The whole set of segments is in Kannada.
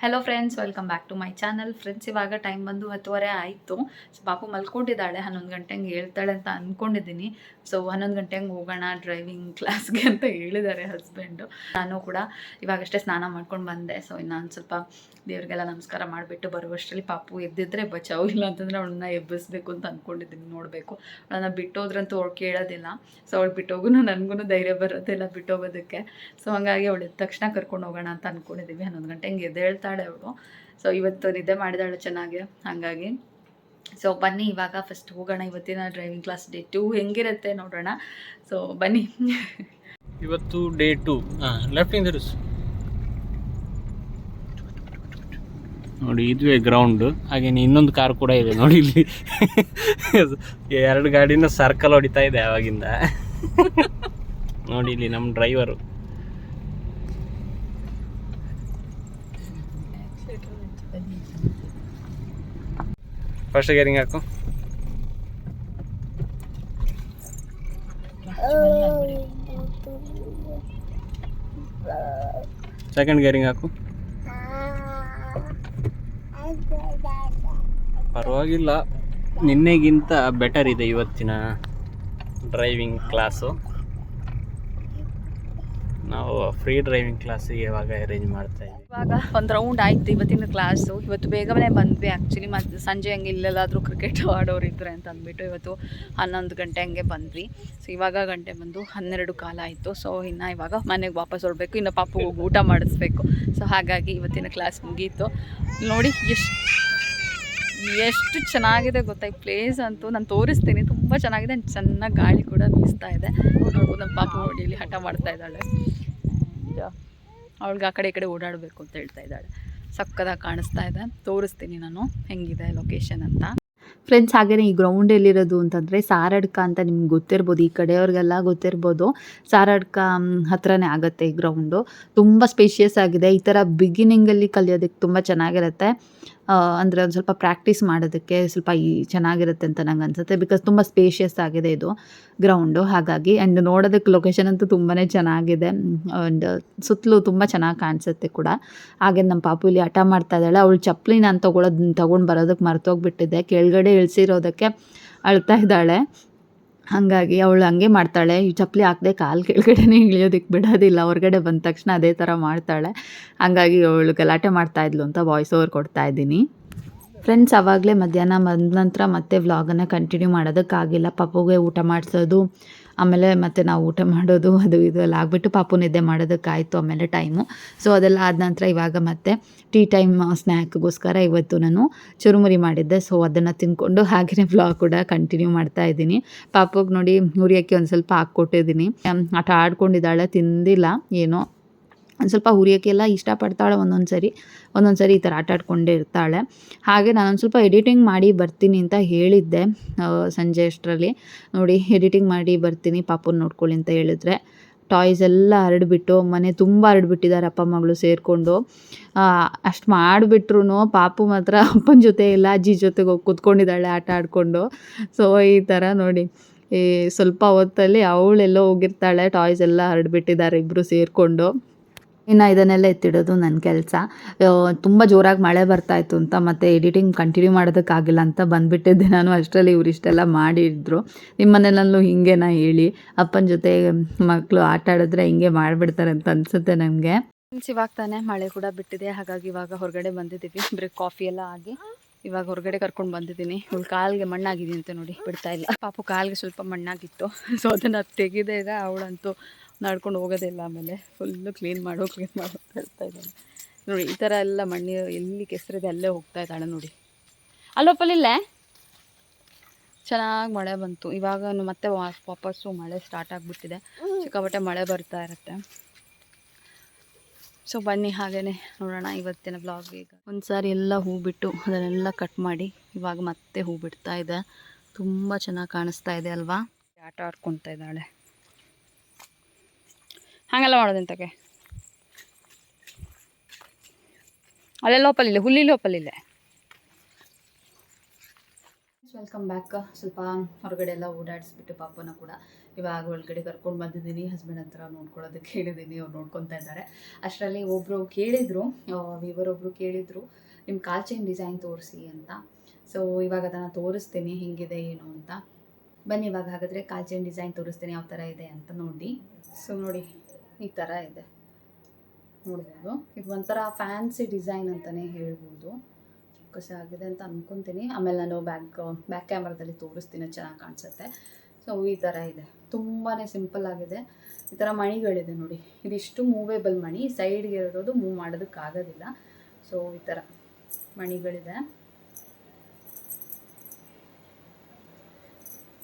Hello friends welcome back to my channel friends ಇವಾಗ ಟೈಮ್ ಬಂದು ಹತ್ತುವರೆ ಆಯಿತು. ಸೊ ಪಾಪು ಮಲ್ಕೊಂಡಿದ್ದಾಳೆ, ಹನ್ನೊಂದು ಗಂಟೆಗೆ ಹೇಳ್ತಾಳೆ ಅಂತ ಅಂದ್ಕೊಂಡಿದ್ದೀನಿ ಸೊ ಹನ್ನೊಂದು ಗಂಟೆಗೆ ಹೋಗೋಣ ಡ್ರೈವಿಂಗ್ ಕ್ಲಾಸ್ಗೆ ಅಂತ ಹೇಳಿದ್ದಾರೆ ಹಸ್ಬೆಂಡು ನಾನು ಕೂಡ ಇವಾಗಷ್ಟೇ ಸ್ನಾನ ಮಾಡ್ಕೊಂಡು ಬಂದೆ. ಸೊ ಇನ್ನೊಂದು ಸ್ವಲ್ಪ ದೇವ್ರಿಗೆಲ್ಲ ನಮಸ್ಕಾರ ಮಾಡಿಬಿಟ್ಟು ಬರುವಷ್ಟರಲ್ಲಿ ಪಾಪು ಎದ್ದಿದ್ರೆ ಬಚಾವು ಇಲ್ಲ ಅಂತಂದರೆ ಅವಳನ್ನ ಎಬ್ಬಿಸ್ಬೇಕು ಅಂತ ಅಂದ್ಕೊಂಡಿದ್ದೀನಿ ನೋಡಬೇಕು. ಅವಳನ್ನ ಬಿಟ್ಟೋದ್ರಂತೂ ಅವ್ಳು ಕೇಳೋದಿಲ್ಲ. ಸೊ ಅವಳು ಬಿಟ್ಟೋಗೂ ನನಗೂ ಧೈರ್ಯ ಬರೋದಿಲ್ಲ ಬಿಟ್ಟೋಗೋದಕ್ಕೆ. ಸೊ ಹಾಗಾಗಿ ಅವಳು ತಕ್ಷಣ ಕರ್ಕೊಂಡು ಹೋಗೋಣ ಅಂತ ಅಂದ್ಕೊಂಡಿದ್ದೀವಿ ಹನ್ನೊಂದು ಗಂಟೆ ಹಿಂಗೆ ಎದ್ದೇಳ್ತಾಳೆ ಅವಳು. ಸೊ ಇವತ್ತು ನಿದ್ದೆ ಮಾಡಿದಾಳೆ ಚೆನ್ನಾಗಿ, ಹಾಗಾಗಿ. ಸೊ ಬನ್ನಿ ಇವಾಗ ಫಸ್ಟ್ ಹೋಗೋಣ, ಇವತ್ತಿನ ಡ್ರೈವಿಂಗ್ ಕ್ಲಾಸ್ ಡೇ ಟು ಹೆಂಗಿರುತ್ತೆ ನೋಡೋಣ. ಸೊ ಬನ್ನಿ. ಇವತ್ತು ಡೇ ಟು ಲೆಫ್ಟ್ ಇಂದ ನೋಡಿ, ಇದುವೇ ಗ್ರೌಂಡ್ ಹಾಗೇನೆ ಇನ್ನೊಂದು ಕಾರ್ ಕೂಡ ಇದೆ ನೋಡಿ ಇಲ್ಲಿ. ಎರಡು ಗಾಡಿನ ಸರ್ಕಲ್ ಹೊಡಿತಾ ಇದೆ ಅವಾಗಿಂದ. ನೋಡಿ ಇಲ್ಲಿ ನಮ್ಮ ಡ್ರೈವರು ಫಸ್ಟ್ ಗೇರಿಂಗ್ ಹಾಕು ಸೆಕೆಂಡ್ ಗೇರಿಂಗ್ ಹಾಕು ಪರವಾಗಿಲ್ಲ. ನಿನ್ನೆಗಿಂತ ಬೆಟರ್ ಇದೆ ಇವತ್ತಿನ ಡ್ರೈವಿಂಗ್ ಕ್ಲಾಸು ನಾವು ಫ್ರೀ ಡ್ರೈವಿಂಗ್ ಕ್ಲಾಸಿಗೆ ಇವಾಗ ಅರೇಂಜ್ ಮಾಡ್ತಾ ಇದ್ದೀವಿ. ಇವಾಗ ಒಂದು ರೌಂಡ್ ಆಯ್ತು ಇವತ್ತಿನ ಕ್ಲಾಸು ಇವತ್ತು ಬೇಗನೆ ಬಂದ್ವಿ ಆ್ಯಕ್ಚುಲಿ ಮತ್ತು ಸಂಜೆ ಹಂಗೆ ಇಲ್ಲೆಲ್ಲಾದರೂ ಕ್ರಿಕೆಟ್ ಆಡೋರು ಇದ್ರೆ ಅಂತ ಅಂದ್ಬಿಟ್ಟು ಇವತ್ತು ಹನ್ನೊಂದು ಗಂಟೆ ಹಂಗೆ ಬಂದ್ವಿ. ಸೊ ಇವಾಗ ಗಂಟೆ ಬಂದು ಹನ್ನೆರಡು ಕಾಲ ಆಯಿತು. ಸೊ ಇನ್ನು ಇವಾಗ ಮನೆಗೆ ವಾಪಸ್ ಹೊರಬೇಕು ಇನ್ನು ಪಾಪು ಊಟ ಮಾಡಿಸ್ಬೇಕು. ಸೊ ಹಾಗಾಗಿ ಇವತ್ತಿನ ಕ್ಲಾಸ್ ಮುಗೀತು. ನೋಡಿ ಎಷ್ಟು ಎಷ್ಟು ಚೆನ್ನಾಗಿದೆ ಗೊತ್ತಾ? ಈ ಪ್ಲೇಸ್ ಅಂತೂ ನಾನು ತೋರಿಸ್ತೀನಿ. ತುಂಬ ಚೆನ್ನಾಗಿದೆ. ಚೆನ್ನಾಗಿ ಗಾಳಿ ಕೂಡ ಬೀಸ್ತಾ ಇದೆ. ನೋಡ್ಬೋದು ನಮ್ಮ ಪಾಪು ನೋಡಿ ಇಲ್ಲಿ ಹಠ ಮಾಡ್ತಾ ಇದ್ದಾಳೆ. ಅವಳಿಗೆ ಆ ಕಡೆ ಈ ಕಡೆ ಓಡಾಡಬೇಕು ಅಂತ ಹೇಳ್ತಾ ಇದ್ದಾಳೆ. ಸಕ್ಕದಾಗಿ ಕಾಣಿಸ್ತಾ ಇದೆ. ತೋರಿಸ್ತೀನಿ ನಾನು. ಹೆಂಗಿದೆ ಲೊಕೇಶನ್ ಅಂತ. ಫ್ರೆಂಡ್ಸ್ ಹಾಗೆಯೇ ಈ ಗ್ರೌಂಡ್ ಎಲ್ಲಿರೋದು ಅಂತಂದರೆ ಸಾರಡ್ಕ ಅಂತ ನಿಮ್ಗೆ ಗೊತ್ತಿರ್ಬೋದು. ಈ ಕಡೆಯವ್ರಿಗೆಲ್ಲ ಗೊತ್ತಿರ್ಬೋದು. ಸಾರಡ್ಕ ಹತ್ರನೇ ಆಗುತ್ತೆ ಈ ಗ್ರೌಂಡು ತುಂಬ ಸ್ಪೇಷಿಯಸ್ ಆಗಿದೆ. ಈ ಥರ ಬಿಗಿನಿಂಗಲ್ಲಿ ಕಲಿಯೋದಕ್ಕೆ ತುಂಬ ಚೆನ್ನಾಗಿರುತ್ತೆ. ಅಂದರೆ ಒಂದು ಸ್ವಲ್ಪ ಪ್ರಾಕ್ಟೀಸ್ ಮಾಡೋದಕ್ಕೆ ಸ್ವಲ್ಪ ಈ ಚೆನ್ನಾಗಿರುತ್ತೆ ಅಂತ ನಂಗೆ ಅನಿಸುತ್ತೆ. ಬಿಕಾಸ್ ತುಂಬ ಸ್ಪೇಷಿಯಸ್ ಆಗಿದೆ ಇದು ಗ್ರೌಂಡು ಹಾಗಾಗಿ ಆ್ಯಂಡ್ ನೋಡೋದಕ್ಕೆ ಲೊಕೇಶನ್ ಅಂತೂ ತುಂಬಾ ಚೆನ್ನಾಗಿದೆ. ಆ್ಯಂಡ್ ಸುತ್ತಲೂ ತುಂಬ ಚೆನ್ನಾಗಿ ಕಾಣಿಸುತ್ತೆ ಕೂಡ. ಹಾಗೆ ನಮ್ಮ ಪಾಪು ಇಲ್ಲಿ ಹಠ ಮಾಡ್ತಾ ಇದ್ದಾಳೆ. ಅವಳು ಚಪ್ಪಲಿ ನಾನು ತೊಗೊಳೋದು, ತೊಗೊಂಡು ಬರೋದಕ್ಕೆ ಮರ್ತೋಗ್ಬಿಟ್ಟಿದ್ದೆ ಕೆಳಗಡೆ ಇಳಿಸಿರೋದಕ್ಕೆ ಅಳ್ತಾ ಇದ್ದಾಳೆ. ಹಾಗಾಗಿ ಅವಳು ಹಂಗೆ ಮಾಡ್ತಾಳೆ. ಈ ಚಪ್ಪಲಿ ಹಾಕದೆ ಕಾಲು ಕೆಳಗಡೆನೇ ಇಳಿಯೋದಕ್ಕೆ ಬಿಡೋದಿಲ್ಲ. ಹೊರಗಡೆ ಬಂದ ತಕ್ಷಣ ಅದೇ ಥರ ಮಾಡ್ತಾಳೆ. ಹಾಗಾಗಿ ಅವಳು ಗಲಾಟೆ ಮಾಡ್ತಾಯಿದ್ಲು ಅಂತ ವಾಯ್ಸ್ ಓವರ್ ಕೊಡ್ತಾ ಇದ್ದೀನಿ. ಫ್ರೆಂಡ್ಸ್ ಅವಾಗಲೇ ಮಧ್ಯಾಹ್ನ ಬಂದ ನಂತರ ಮತ್ತೆ ವ್ಲಾಗನ್ನು ಕಂಟಿನ್ಯೂ ಮಾಡೋದಕ್ಕಾಗಿಲ್ಲ. ಪಪ್ಪುಗೆ ಊಟ ಮಾಡಿಸೋದು ಆಮೇಲೆ ಮತ್ತೆ ನಾವು ಊಟ ಮಾಡೋದು ಅದು ಇದು ಎಲ್ಲ ಆಗಿಬಿಟ್ಟು ಪಾಪು ನಿದ್ದೆ ಮಾಡೋದಕ್ಕಾಯಿತು ಆಮೇಲೆ ಟೈಮು ಸೊ ಅದೆಲ್ಲ ಆದ ನಂತರ ಇವಾಗ ಮತ್ತೆ ಟೀ ಟೈಮ್ ಸ್ನ್ಯಾಕ್ಗೋಸ್ಕರ ಇವತ್ತು ನಾನು ಚುರುಮುರಿ ಮಾಡಿದ್ದೆ. ಸೊ ಅದನ್ನು ತಿಂದ್ಕೊಂಡು ಹಾಗೆಯೇ ಬ್ಲಾಗ್ ಕೂಡ ಕಂಟಿನ್ಯೂ ಮಾಡ್ತಾ ಇದ್ದೀನಿ. ಪಾಪಗೆ ನೋಡಿ ಹುರಿಯೋಕ್ಕೆ ಒಂದು ಸ್ವಲ್ಪ ಹಾಕ್ಕೊಟ್ಟಿದ್ದೀನಿ. ಆಟ ಆಡ್ಕೊಂಡಿದ್ದಾಳೆ, ತಿಂದಿಲ್ಲ, ಏನೋ. ಒಂದು ಸ್ವಲ್ಪ ಹುರಿಯೋಕ್ಕೆಲ್ಲ ಇಷ್ಟಪಡ್ತಾಳೆ ಒಂದೊಂದು ಸರಿ. ಒಂದೊಂದು ಸರಿ ಈ ಥರ ಆಟ ಆಡ್ಕೊಂಡೇ ಇರ್ತಾಳೆ. ಹಾಗೆ ನಾನೊಂದು ಸ್ವಲ್ಪ ಎಡಿಟಿಂಗ್ ಮಾಡಿ ಬರ್ತೀನಿ ಅಂತ ಹೇಳಿದ್ದೆ ಸಂಜೆ ಅಷ್ಟರಲ್ಲಿ. ನೋಡಿ ಎಡಿಟಿಂಗ್ ಮಾಡಿ ಬರ್ತೀನಿ, ಪಾಪುನ ನೋಡ್ಕೊಳ್ಳಿ ಅಂತ ಹೇಳಿದ್ರೆ. ಟಾಯ್ಸ್ ಎಲ್ಲ ಹರಡ್ಬಿಟ್ಟು, ಮನೆ ತುಂಬ ಹರಡ್ಬಿಟ್ಟಿದ್ದಾರೆ ಅಪ್ಪ ಮಗಳು ಸೇರಿಕೊಂಡು. ಅಷ್ಟು ಮಾಡಿಬಿಟ್ರು ಪಾಪು ಮಾತ್ರ ಅಪ್ಪನ ಜೊತೆ ಇಲ್ಲ, ಅಜ್ಜಿ ಜೊತೆಗೆ ಹೋಗಿ ಕೂತ್ಕೊಂಡಿದ್ದಾಳೆ ಆಟ ಆಡಿಕೊಂಡು. ಸೊ ಈ ಥರ ನೋಡಿ, ಈ ಸ್ವಲ್ಪ ಹೊತ್ತಲ್ಲಿ ಅವಳೆಲ್ಲೋ ಹೋಗಿರ್ತಾಳೆ ಟಾಯ್ಸ್ ಎಲ್ಲ ಹರಡ್ಬಿಟ್ಟಿದ್ದಾರೆ ಇಬ್ಬರು ಸೇರಿಕೊಂಡು. ಇನ್ನು ಇದನ್ನೆಲ್ಲ ಎತ್ತಿಡೋದು ನನ್ನ ಕೆಲಸ. ತುಂಬ ಜೋರಾಗಿ ಮಳೆ ಬರ್ತಾ ಇತ್ತು ಅಂತ ಮತ್ತೆ ಎಡಿಟಿಂಗ್ ಕಂಟಿನ್ಯೂ ಮಾಡೋದಕ್ಕಾಗಿಲ್ಲ ಅಂತ ಬಂದ್ಬಿಟ್ಟಿದ್ದೆ ನಾನು. ಅಷ್ಟರಲ್ಲಿ ಇವ್ರು ಇಷ್ಟೆಲ್ಲ ಮಾಡಿದ್ರು. ನಿಮ್ಮ ಮನೆಯಲ್ಲೂ ಹಿಂಗೇನಾ ಹೇಳಿ. ಅಪ್ಪನ ಜೊತೆ ಮಕ್ಕಳು ಆಟ ಆಡಿದ್ರೆ ಹಿಂಗೆ ಮಾಡಿಬಿಡ್ತಾರೆ ಅಂತ ಅನ್ಸುತ್ತೆ ನನಗೆ ಇವಾಗ ತಾನೇ ಮಳೆ ಕೂಡ ಬಿಟ್ಟಿದೆ. ಹಾಗಾಗಿ ಇವಾಗ ಹೊರಗಡೆ ಬಂದಿದ್ದೀವಿ. ಬ್ರೇಕ್ ಕಾಫಿ ಎಲ್ಲ ಆಗಿ ಇವಾಗ ಹೊರಗಡೆ ಕರ್ಕೊಂಡು ಬಂದಿದ್ದೀನಿ. ಇವ್ ಕಾಲಿಗೆ ಮಣ್ಣಾಗಿದೆ ಅಂತ ನೋಡಿ ಬಿಡ್ತಾ ಇಲ್ಲ. ಪಾಪು ಕಾಲಿಗೆ ಸ್ವಲ್ಪ ಮಣ್ಣಾಗಿತ್ತು. ಸೊ ಅದನ್ನು ತೆಗೆದೇ ಈಗ ಅವಳಂತೂ ನಡ್ಕೊಂಡು ಹೋಗೋದೇ ಇಲ್ಲ ಆಮೇಲೆ. ಫುಲ್ಲು ಕ್ಲೀನ್ ಮಾಡೋ ಕ್ಲೀನ್ ಮಾಡೋ ಅಂತ ಹೇಳ್ತಾ ಇದ್ದಾಳೆ. ನೋಡಿ, ಈ ಥರ ಎಲ್ಲ ಮಣ್ಣು ಎಲ್ಲಿ ಕೆಸರಿದೆ ಅಲ್ಲೇ ಹೋಗ್ತಾ ಇದ್ದಾಳೆ ನೋಡಿ. ಅಲ್ಲೊಪ್ಪಲಿಲ್ಲೇ ಚೆನ್ನಾಗಿ ಮಳೆ ಬಂತು. ಇವಾಗ ಮತ್ತೆ ವಾಪಸ್ಸು ಮಳೆ ಸ್ಟಾರ್ಟ್ ಆಗಿಬಿಟ್ಟಿದೆ. ಸಿಕ್ಕಾಪಟ್ಟೆ ಮಳೆ ಬರ್ತಾ ಇರುತ್ತೆ. ಸೊ ಬನ್ನಿ ಹಾಗೇ ನೋಡೋಣ ಇವತ್ತಿನ ಬ್ಲಾಗ್ ಈಗ. ಒಂದು ಸಾರಿ ಎಲ್ಲ ಹೂ ಬಿಟ್ಟು ಅದನ್ನೆಲ್ಲ ಕಟ್ ಮಾಡಿ ಇವಾಗ ಮತ್ತೆ ಹೂ ಬಿಡ್ತಾ ಇದೆ. ತುಂಬ ಚೆನ್ನಾಗಿ ಕಾಣಿಸ್ತಾ ಇದೆ ಅಲ್ವಾ? ಆಟ ಆಡ್ಕೊತಾ ಇದ್ದಾಳೆ. ಹಾಗೆಲ್ಲ ಮಾಡೋದಂತಕ್ಕೆ ಅಲ್ಲೇ ಲೋಪಲಿಲ್ಲ ಹುಲ್ಲಿ ಲೋಪಲಿಲ್ಲ ವೆಲ್ಕಮ್ ಬ್ಯಾಕ್ ಸ್ವಲ್ಪ ಹೊರಗಡೆ ಎಲ್ಲ ಓಡಾಡಿಸ್ಬಿಟ್ಟು ಪಾಪನ ಕೂಡ ಇವಾಗ ಒಳಗಡೆ ಕರ್ಕೊಂಡು ಬಂದಿದ್ದೀನಿ. ಹಸ್ಬೆಂಡ್ ಹತ್ರ ನೋಡ್ಕೊಳ್ಳೋದಕ್ಕೆ ಹೇಳಿದ್ದೀನಿ ಅವ್ರು ನೋಡ್ಕೊತಾ ಇದ್ದಾರೆ. ಅಷ್ಟರಲ್ಲಿ ಒಬ್ಬರು ಕೇಳಿದರು ಇವರೊಬ್ಬರು ಕೇಳಿದರು ನಿಮ್ಮ ಕಾಲ್ ಚೈನ್ ಡಿಸೈನ್ ತೋರಿಸಿ ಅಂತ. ಸೊ ಇವಾಗ ಅದನ್ನು ತೋರಿಸ್ತೀನಿ, ಹೇಗಿದೆ, ಏನು ಅಂತ. ಬನ್ನಿ, ಇವಾಗ ಹಾಗಾದರೆ ಕಾಲ್ ಚೈನ್ ಡಿಸೈನ್ ತೋರಿಸ್ತೀನಿ, ಯಾವ ಥರ ಇದೆ ಅಂತ ನೋಡಿ. ಸೊ ನೋಡಿ. ಈ ಥರ ಇದೆ. ನೋಡ್ಬೋದು. ಇದು ಒಂಥರ ಫ್ಯಾನ್ಸಿ ಡಿಸೈನ್ ಅಂತಲೇ ಹೇಳ್ಬೋದು. ಕಸ ಆಗಿದೆ ಅಂತ ಅಂದ್ಕೊತೀನಿ ಆಮೇಲೆ ನಾನು ಬ್ಯಾಕ್ ಬ್ಯಾಕ್ ಕ್ಯಾಮ್ರಾದಲ್ಲಿ ತೋರಿಸ್ತೀನಿ, ಚೆನ್ನಾಗಿ ಕಾಣಿಸುತ್ತೆ. ಸೊ ಈ ಥರ ಇದೆ. ತುಂಬಾ ಸಿಂಪಲ್ ಆಗಿದೆ. ಈ ಥರ ಮಣಿಗಳಿದೆ ನೋಡಿ. ಇದಿಷ್ಟು ಮೂವೇಬಲ್ ಮಣಿ. ಸೈಡ್ಗೆ ಇರೋದು ಮೂವ್ ಮಾಡೋದಕ್ಕಾಗೋದಿಲ್ಲ. ಸೊ ಈ ಥರ ಮಣಿಗಳಿದೆ.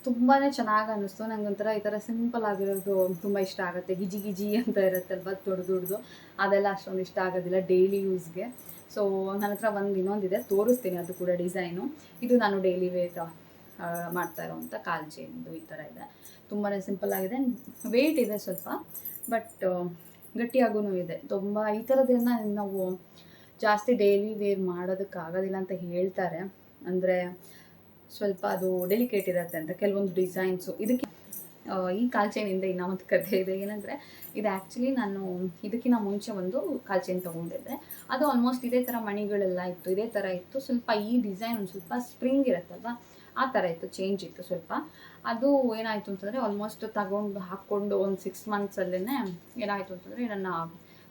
ತುಂಬಾ ಚೆನ್ನಾಗಿ ಅನ್ನಿಸ್ತು. ನಂಗೆ ಒಂಥರ ಈ ಥರ ಸಿಂಪಲ್ ಆಗಿರೋದು ತುಂಬ ಇಷ್ಟ ಆಗುತ್ತೆ. ಗಿಜಿ ಗಿಜಿ ಅಂತ ಇರುತ್ತಲ್ವ, ದೊಡ್ಡ ದೊಡ್ಡದು. ಅದೆಲ್ಲ ಅಷ್ಟೊಂದು ಇಷ್ಟ ಆಗೋದಿಲ್ಲ ಡೈಲಿ ಯೂಸ್ಗೆ ಸೊ ನನ್ನ ಹತ್ರ ಒಂದು ಇನ್ನೊಂದಿದೆ. ತೋರಿಸ್ತೀನಿ ಅದು ಕೂಡ ಡಿಸೈನು ಇದು ನಾನು ಡೈಲಿ ವೇರ್ ಮಾಡ್ತಾ ಇರೋವಂಥ ಕಾಲ್ ಚೈನ್ದು ಈ ಥರ ಇದೆ. ತುಂಬಾ ಸಿಂಪಲ್ ಆಗಿದೆ. ವೆಯ್ಟ್ ಇದೆ ಸ್ವಲ್ಪ ಬಟ್ ಗಟ್ಟಿಯಾಗೂ ಇದೆ. ತುಂಬ ಈ ಥರದನ್ನ ನಾವು ಜಾಸ್ತಿ ಡೈಲಿ ವೇರ್ ಮಾಡೋದಕ್ಕಾಗೋದಿಲ್ಲ ಅಂತ ಹೇಳ್ತಾರೆ. ಅಂದರೆ ಸ್ವಲ್ಪ ಅದು ಡೆಲಿಕೇಟ್ ಇರುತ್ತೆ ಅಂತ. ಕೆಲವೊಂದು ಡಿಸೈನ್ಸು ಇದಕ್ಕೆ ಈ ಕಾಲ್ಚೈನಿಂದ ಇನ್ನೂ ಒಂದು ಕಥೆ ಇದೆ. ಏನಂದರೆ, ಇದು ಆ್ಯಕ್ಚುಲಿ ನಾನು ಇದಕ್ಕಿಂತ ಮುಂಚೆ ಒಂದು ಕಾಲ್ಚೈನ್ ತೊಗೊಂಡಿದ್ದೆ. ಅದು ಆಲ್ಮೋಸ್ಟ್ ಇದೇ ಥರ ಮಣಿಗಳೆಲ್ಲ ಇತ್ತು. ಇದೇ ಥರ ಇತ್ತು. ಸ್ವಲ್ಪ ಈ ಡಿಸೈನ್ ಒಂದು ಸ್ವಲ್ಪ ಸ್ಪ್ರಿಂಗ್ ಇರುತ್ತಲ್ವ? ಆ ಥರ ಇತ್ತು. ಚೇಂಜ್ ಇತ್ತು ಸ್ವಲ್ಪ. ಅದು ಏನಾಯಿತು ಅಂತಂದರೆ ಆಲ್ಮೋಸ್ಟ್ ತಗೊಂಡು ಹಾಕ್ಕೊಂಡು ಒಂದು ಸಿಕ್ಸ್ ಮಂತ್ಸಲ್ಲೇ ಏನಾಯಿತು ಅಂತಂದರೆ, ನನ್ನ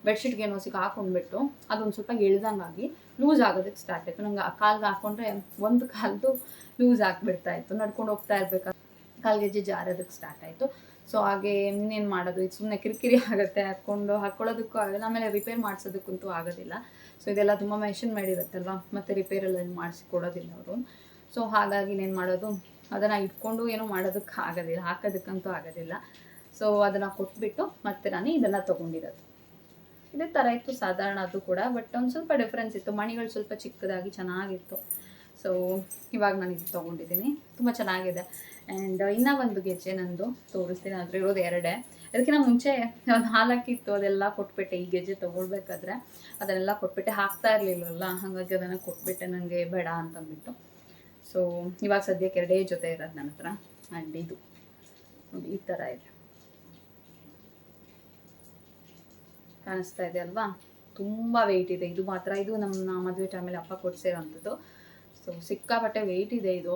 ಬೆಡ್ಶೀಟ್ಗೆ ಏನೋ ಸಿಕ್ಕ ಹಾಕೊಂಡ್ಬಿಟ್ಟು ಅದೊಂದು ಸ್ವಲ್ಪ ಎಳ್ದಂಗಾಗಿ ಲೂಸ್ ಆಗೋದಕ್ಕೆ ಸ್ಟಾರ್ಟ್ ಆಯಿತು. ನಂಗೆ ಆ ಕಾಲ್ಗೆ ಹಾಕ್ಕೊಂಡ್ರೆ ಒಂದು ಕಾಲ್ದು ಲೂಸ್ ಆಗಿಬಿಡ್ತಾ ಇತ್ತು, ನಡ್ಕೊಂಡು ಹೋಗ್ತಾ ಇರ್ಬೇಕಾದ್ರೆ ಕಾಲ್ಗೆಜ್ಜೆ ಜಾರೋದಕ್ಕೆ ಸ್ಟಾರ್ಟ್ ಆಯಿತು. ಸೊ ಹಾಗೆ ಇನ್ನೇನು ಮಾಡೋದು? ಇದು ಸುಮ್ಮನೆ ಕಿರಿಕಿರಿ ಆಗುತ್ತೆ ಹಾಕ್ಕೊಂಡು ಹಾಕ್ಕೊಳ್ಳೋದಕ್ಕೂ ಆಗಲ್ಲ, ಆಮೇಲೆ ರಿಪೇರ್ ಮಾಡಿಸೋದಕ್ಕಂತೂ ಆಗೋದಿಲ್ಲ. ಸೊ ಇದೆಲ್ಲ ತುಂಬ ಮೆಷಿನ್ ಮಾಡಿರುತ್ತಲ್ವ? ಮತ್ತು ರಿಪೇರೆಲ್ಲ ಏನು ಮಾಡಿಸಿ ಕೊಡೋದಿಲ್ಲ ಅವರು. ಸೊ ಹಾಗಾಗಿ ಇನ್ನೇನು ಮಾಡೋದು? ಅದನ್ನು ಇಟ್ಕೊಂಡು ಏನೂ ಮಾಡೋದಕ್ಕೆ ಆಗೋದಿಲ್ಲ, ಹಾಕೋದಕ್ಕಂತೂ ಆಗೋದಿಲ್ಲ. ಸೊ ಅದನ್ನು ಕೊಟ್ಬಿಟ್ಟು ಮತ್ತೆ ನಾನು ಇದನ್ನು ತೊಗೊಂಡಿರೋದು. ಇದೇ ಥರ ಇತ್ತು, ಸಾಧಾರಣ ಅದು ಕೂಡ ಬಟ್ ಒಂದು ಸ್ವಲ್ಪ ಡಿಫ್ರೆನ್ಸ್ ಇತ್ತು. ಮಣಿಗಳು ಸ್ವಲ್ಪ ಚಿಕ್ಕದಾಗಿ ಚೆನ್ನಾಗಿತ್ತು. ಸೊ ಇವಾಗ ನಾನು ಇದು ತೊಗೊಂಡಿದ್ದೀನಿ. ತುಂಬ ಚೆನ್ನಾಗಿದೆ. ಆ್ಯಂಡ್ ಇನ್ನೂ ಒಂದು ಗೆಜ್ಜೆ ನಂದು ತೋರಿಸ್ತೀನಿ. ಆದರೆ ಇರೋದು ಎರಡೇ. ಅದಕ್ಕಿಂತ ಮುಂಚೆ ಒಂದು ಹಾಲಾಕಿತ್ತು ಅದೆಲ್ಲ ಕೊಟ್ಬಿಟ್ಟೆ. ಈ ಗೆಜ್ಜೆ ತೊಗೊಳ್ಬೇಕಾದ್ರೆ ಅದನ್ನೆಲ್ಲ ಕೊಟ್ಬಿಟ್ಟೆ. ಹಾಕ್ತಾ ಇರಲಿಲ್ಲವಲ್ಲ ಹಾಗಾಗಿ ಅದನ್ನು ಕೊಟ್ಬಿಟ್ಟೆ. ನನಗೆ ಬೇಡ ಅಂತಂದ್ಬಿಟ್ಟು. ಸೊ ಇವಾಗ ಸದ್ಯಕ್ಕೆ ಎರಡೇ ಜೊತೆ ಇರೋದು ನನ್ನ ಹತ್ರ. ಆ್ಯಂಡ್ ಇದು. ಈ ಥರ ಇದೆ. ಕಾಣಿಸ್ತಾ ಇದೆ ಅಲ್ವಾ? ತುಂಬ ವೆಯ್ಟ್ ಇದೆ. ಇದು ಮಾತ್ರ. ಇದು ನಮ್ಮ ಮದುವೆ ಟೈಮಲ್ಲಿ ಅಪ್ಪ ಕೊಡ್ಸಿರೋಂಥದ್ದು ಸೊ ಸಿಕ್ಕಾಪಟ್ಟೆ ವೆಯ್ಟ್ ಇದೆ ಇದು.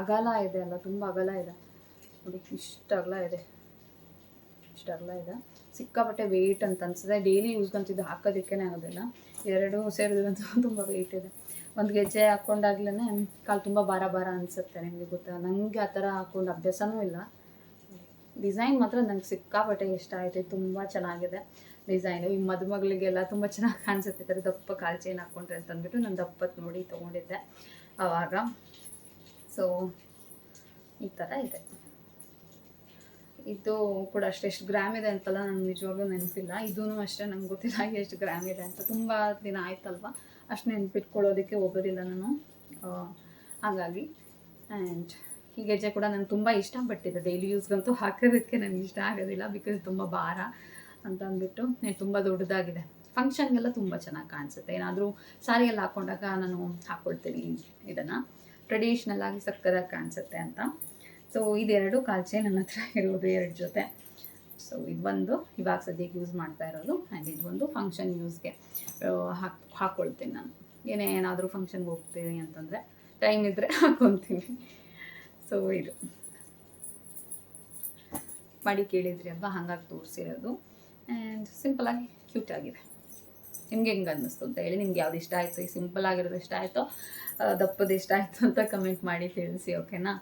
ಅಗಲ ಇದೆ ಅಲ್ಲ, ತುಂಬ ಅಗಲ ಇದೆ. ನೋಡಿ, ಇಷ್ಟು ಅಗಲ ಇದೆ. ಇಷ್ಟು ಅಗಲ ಇದೆ. ಸಿಕ್ಕಾಪಟ್ಟೆ ವೆಯ್ಟ್ ಅಂತ ಅನ್ಸುತ್ತೆ. ಡೈಲಿ ಯೂಸ್ ಅಂತಿದ್ದು ಹಾಕೋದಕ್ಕೇ ಆಗೋದಿಲ್ಲ. ಎರಡು ಸೇರಿದ್ರಂತೂ ತುಂಬ ವೆಯ್ಟ್ ಇದೆ. ಒಂದು ಗೆಜ್ಜೆ ಹಾಕ್ಕೊಂಡಾಗ್ಲೇ ಕಾಲು ತುಂಬ ಭಾರ ಭಾರ ಅನಿಸುತ್ತೆ ನಿಮಗೆ ಗೊತ್ತಾ? ನನಗೆ ಆ ಥರ ಹಾಕ್ಕೊಂಡು ಅಭ್ಯಾಸನೂ ಇಲ್ಲ. ಡಿಸೈನ್ ಮಾತ್ರ ನಂಗೆ ಸಿಕ್ಕಾಪಟ್ಟೆ ಇಷ್ಟ ಆಯಿತು, ತುಂಬ ಚೆನ್ನಾಗಿದೆ ಡಿಸೈನು. ಈ ಮದುಮಗಳಿಗೆಲ್ಲ ತುಂಬ ಚೆನ್ನಾಗಿ ಕಾಣಿಸುತ್ತೆ ಥರ ದಪ್ಪ ಕಾಲು ಚೈನ್ ಹಾಕ್ಕೊಂಡ್ರೆ ಅಂತ ಅಂದ್ಬಿಟ್ಟು ನಾನು ದಪ್ಪತ್ತು ನೋಡಿ ತೊಗೊಂಡಿದ್ದೆ ಆವಾಗ ಸೊ ಈ ಥರ ಇದೆ. ಇದು ಕೂಡ ಅಷ್ಟೇ, ಎಷ್ಟು ಗ್ರಾಮ್ ಇದೆ ಅಂತಲ್ಲ ನಾನು ನಿಜವಾಗ್ಲೂ ನೆನಪಿಲ್ಲ. ಇದೂ ಅಷ್ಟೇ, ನಂಗೆ ಗೊತ್ತಿಲ್ಲ ಎಷ್ಟು ಗ್ರಾಮ್ ಇದೆ ಅಂತ. ತುಂಬ ದಿನ ಆಯ್ತಲ್ವ? ಅಷ್ಟು ನೆನಪಿಟ್ಕೊಳ್ಳೋದಕ್ಕೆ ಹೋಗೋದಿಲ್ಲ ನಾನು. ಹಾಗಾಗಿ ಆ್ಯಂಡ್ ಈ ಗೆಜ್ಜೆ ಕೂಡ ನಂಗೆ ತುಂಬ ಇಷ್ಟ ಬಟ್ ಇದು ಡೈಲಿ ಯೂಸ್ಗಂತೂ ಹಾಕೋದಕ್ಕೆ ನನಗೆ ಇಷ್ಟ ಆಗೋದಿಲ್ಲ ಬಿಕಾಸ್ ತುಂಬ ಭಾರ ಅಂತ ಅಂದ್ಬಿಟ್ಟು ತುಂಬ ದೊಡ್ಡದಾಗಿದೆ. ಫಂಕ್ಷನ್ಗೆಲ್ಲ ತುಂಬ ಚೆನ್ನಾಗಿ ಕಾಣಿಸುತ್ತೆ. ಏನಾದರೂ ಸಾರಿಯಲ್ಲಿ ಹಾಕೊಂಡಾಗ ನಾನು ಹಾಕ್ಕೊಳ್ತೀನಿ ಇದನ್ನು. ಟ್ರೆಡಿಷ್ನಲ್ ಆಗಿ ಸಕ್ಕದಾಗಿ ಕಾಣಿಸುತ್ತೆ ಅಂತ. ಸೊ ಇದೆರಡು ಕಾಲ್ಚೆ ನನ್ನ ಹತ್ರ ಇರೋದು ಎರಡು ಜೊತೆ. ಸೊ ಇದು ಬಂದು ಇವಾಗ ಸದ್ಯಕ್ಕೆ ಯೂಸ್ ಮಾಡ್ತಾ ಇರೋದು ಆ್ಯಂಡ್ ಇದು ಒಂದು ಫಂಕ್ಷನ್ ಯೂಸ್ಗೆ ಹಾಕ್ ಹಾಕ್ಕೊಳ್ತೀನಿ ನಾನು. ಏನೇ ಏನಾದರೂ ಫಂಕ್ಷನ್ಗೆ ಹೋಗ್ತೀನಿ ಅಂತಂದರೆ ಟೈಮ್ ಇದ್ದರೆ ಹಾಕ್ಕೊತೀನಿ ಸೊ ಇದು. ಮಾಡಿ ಕೇಳಿದ್ರಿ ಅಲ್ವಾ? ಹಾಗಾಗಿ ತೋರಿಸಿರೋದು. ಆ್ಯಂಡ್ ಸಿಂಪಲಾಗಿ ಕ್ಯೂಟ್ ಆಗಿದೆ. ನಿಮ್ಗೆ ಹೆಂಗೆ ಅನ್ನಿಸ್ತು ಅಂತ ಹೇಳಿ. ನಿಮ್ಗೆ ಯಾವ್ದು ಇಷ್ಟ ಆಯಿತು? ಈ ಸಿಂಪಲ್ ಆಗಿರೋದು ಇಷ್ಟ ಆಯಿತು? ದಪ್ಪದು ಇಷ್ಟ ಆಯಿತು ಅಂತ ಕಮೆಂಟ್ ಮಾಡಿ ತಿಳಿಸಿ ಓಕೆನಾ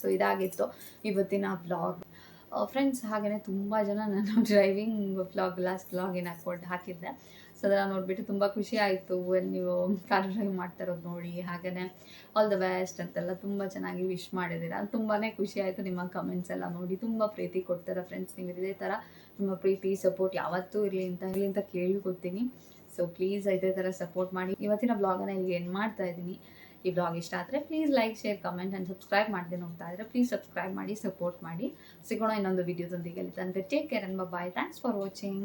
ಸೊ ಇದಾಗಿತ್ತು. ಇವತ್ತಿನ ಬ್ಲಾಗ್ ಫ್ರೆಂಡ್ಸ್ ಹಾಗೆಯೇ ತುಂಬ ಜನ ನಾನು ಡ್ರೈವಿಂಗ್ ಬ್ಲಾಗ್ ಲಾಸ್ಟ್ ಬ್ಲಾಗ್ ಏನು ಹಾಕ್ಕೊಂಡು ಹಾಕಿದ್ದೆ. ಸೊ ಅದನ್ನು ನೋಡಿಬಿಟ್ಟು ತುಂಬ ಖುಷಿ ಆಯಿತು ನೀವು ಡ್ರೈವ್ ಮಾಡ್ತಾ ಇರೋದು ನೋಡಿ. ಹಾಗೆಯೇ ಆಲ್ ದ ಬೆಸ್ಟ್ ಅಂತೆಲ್ಲ ತುಂಬ ಚೆನ್ನಾಗಿ ವಿಶ್ ಮಾಡಿದ್ದೀರಾ. ತುಂಬಾ ಖುಷಿ ಆಯಿತು ನಿಮ್ಮ ಕಮೆಂಟ್ಸ್ ಎಲ್ಲ ನೋಡಿ. ತುಂಬ ಪ್ರೀತಿ ಕೊಡ್ತಾರೆ ಫ್ರೆಂಡ್ಸ್ ನೀವು. ಇದೇ ಥರ ನಿಮ್ಮ ಪ್ರೀತಿ ಸಪೋರ್ಟ್ ಯಾವತ್ತೂ ಇರಲಿ ಅಂತ ಇರಲಿ ಅಂತ ಕೇಳ್ಕೊತೀನಿ ಸೊ ಪ್ಲೀಸ್ ಇದೇ ಥರ ಸಪೋರ್ಟ್ ಮಾಡಿ. ಇವತ್ತಿನ ಬ್ಲಾಗನ್ನು ಇಲ್ಲಿ ಏನು ಮಾಡ್ತಾ ಇದ್ದೀನಿ. ಈ ಬ್ಲಾಗ್ ಇಷ್ಟ ಆದರೆ please like share comment and subscribe ಮಾಡಿದೆ ನೋಡ್ತಾ ಇದ್ರೆ ಪ್ಲೀಸ್ ಸಬ್ಸ್ಕ್ರೈಬ್ ಮಾಡಿ ಸಪೋರ್ಟ್ ಮಾಡಿ. ಸಿಗೋಣ ಇನ್ನೊಂದು ವಿಡಿಯೋದೊಂದಿಗೆ ಅಲ್ಲಿ take care and bye thanks for watching